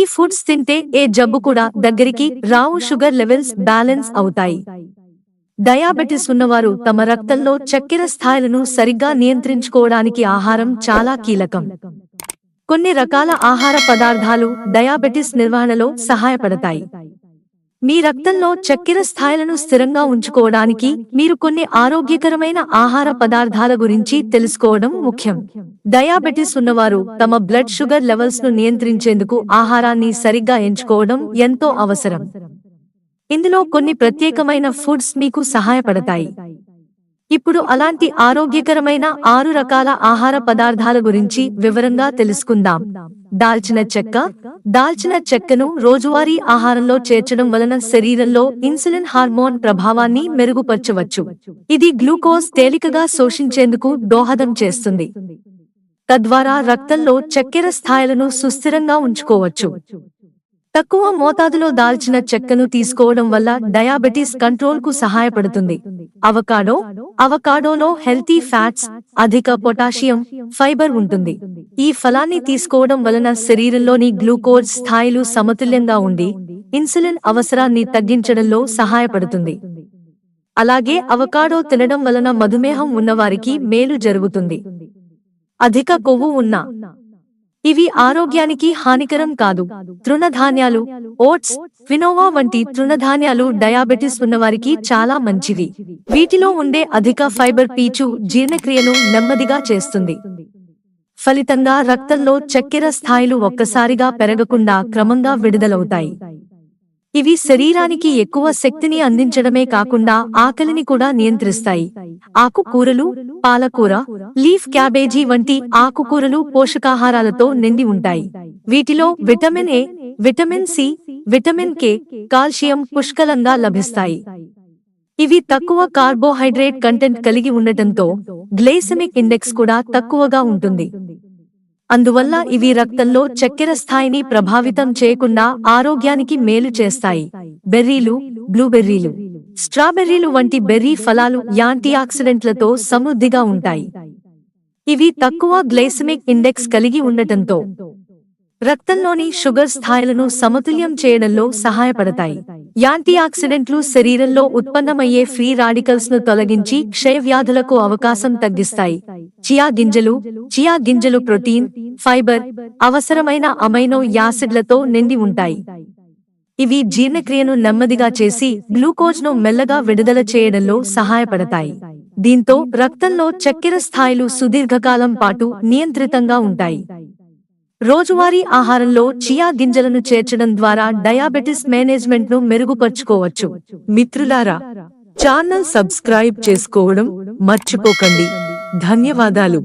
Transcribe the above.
ఈ ఫుడ్స్ తింటే ఏ జబ్బు కూడా దగ్గరికి రావు షుగర్ లెవెల్స్ బ్యాలెన్స్ అవుతాయి. డయాబెటిస్ ఉన్నవారు తమ రక్తంలో చక్కెర స్థాయిలను సరిగ్గా నియంత్రించుకోవడానికి ఆహారం చాలా కీలకం. కొన్ని రకాల ఆహార పదార్థాలు డయాబెటిస్ నిర్వహణలో సహాయపడతాయి. మీ రక్తంలో చక్కెర స్థాయిలను స్థిరంగా ఉంచుకోవడానికి మీరు కొన్ని ఆరోగ్యకరమైన ఆహార పదార్థాల గురించి తెలుసుకోవడం ముఖ్యం. డయాబెటిస్ ఉన్నవారు తమ బ్లడ్ షుగర్ లెవెల్స్ను నియంత్రించేందుకు ఆహారాన్ని సరిగ్గా ఎంచుకోవడం ఎంతో అవసరం. ఇందులో కొన్ని ప్రత్యేకమైన ఫుడ్స్ మీకు సహాయపడతాయి. ఇప్పుడు అలాంటి ఆరోగ్యకరమైన ఆరు రకాల ఆహార పదార్థాల గురించి వివరంగా తెలుసుకుందాం. దాల్చిన చెక్క. దాల్చిన చెక్కను రోజువారీ ఆహారంలో చేర్చడం వలన శరీరంలో ఇన్సులిన్ హార్మోన్ ప్రభావాన్ని మెరుగుపరచవచ్చు. ఇది గ్లూకోజ్ తేలికగా శోషించేందుకు దోహదం చేస్తుంది. తద్వారా రక్తంలో చక్కెర స్థాయిలను సుస్థిరంగా ఉంచుకోవచ్చు. తక్కువ మోతాదులో దాల్చిన చెక్కను తీసుకోవడం వల్ల డయాబెటీస్ కంట్రోల్కు సహాయపడుతుంది. అవకాడో అవకాడోలో హెల్తీ ఫ్యాట్స్ అధిక పొటాషియం ఫైబర్ ఉంటుంది. ఈ ఫలాన్ని తీసుకోవడం వలన శరీరంలోని గ్లూకోజ్ స్థాయిలు సమతుల్యంగా ఉండి ఇన్సులిన్ అవసరాన్ని తగ్గించడంలో సహాయపడుతుంది. అలాగే అవకాడో తినడం వలన మధుమేహం ఉన్నవారికి మేలు జరుగుతుంది. అధిక కొవ్వు ఉన్న ఇవి ఆరోగ్యానికి హానికరం కాదు. తృణధాన్యాలు ఓట్స్ వినోవా వంటి తృణధాన్యాలు డయాబెటిస్ ఉన్నవారికి చాలా మంచివి వీటిలో ఉండే అధిక ఫైబర్ పీచు జీర్ణక్రియను నెమ్మదిగా చేస్తుంది. ఫలితంగా రక్తంలో చక్కెర స్థాయిలు ఒక్కసారిగా పెరగకుండా క్రమంగా విడుదలవుతాయి. ఇవి శరీరానికి ఎక్కువ శక్తిని అందించడమే కాకుండా ఆకలిని కూడా నియంత్రిస్తాయి. ఆకుకూరలు పాలకూర లీఫ్ క్యాబేజీ వంటి ఆకుకూరలు పోషకాహారాలతో నిండి ఉంటాయి. వీటిలో vitamin A vitamin C vitamin K calcium పుష్కలంగా లభిస్తాయి. ఇవి తక్కువ కార్బోహైడ్రేట్ కంటెంట్ కలిగి ఉండటంతో గ్లైసెమిక్ ఇండెక్స్ కూడా తక్కువగా ఉంటుంది. అందువల్ల ఇవి రక్తంలో చక్కెర స్థాయిని ప్రభావితం చేయకుండా ఆరోగ్యానికి మేలు చేస్తాయి. బెర్రీలు బ్లూబెర్రీలు. స్ట్రాబెర్రీలు వంటి బెర్రీ ఫలాలు యాంటీ ఆక్సిడెంట్లతో సమృద్ధిగా ఉంటాయి. ఇవి తక్కువ గ్లైసెమిక్ ఇండెక్స్ కలిగి ఉండటంతో రక్తంలోని షుగర్ స్థాయిలను సమతుల్యం చేయడంలో సహాయపడతాయి. యాంటీ ఆక్సిడెంట్లు శరీరంలో ఉత్పన్నమయ్యే ఫ్రీ రాడికల్స్ను తొలగించి క్షయవ్యాధులకు అవకాశం తగ్గిస్తాయి. చియా గింజలు చియా గింజలు ప్రోటీన్ ఫైబర్ అవసరమైన అమైనో యాసిడ్లతో నిండి ఉంటాయి. ఇవి జీర్ణక్రియను నెమ్మదిగా చేసి గ్లూకోజ్ను మెల్లగా విడుదల చేయడంలో సహాయపడతాయి. దీంతో రక్తంలో చక్కెర స్థాయిలు సుదీర్ఘకాలం పాటు నియంత్రితంగా ఉంటాయి. రోజువారీ ఆహారంలో చియా గింజలను చేర్చడం ద్వారా డయాబెటిస్ మేనేజ్మెంట్ను మెరుగుపరుచుకోవచ్చు. మిత్రులారా ఛానల్ సబ్స్క్రైబ్ చేసుకోవడం మర్చిపోకండి. ధన్యవాదాలు.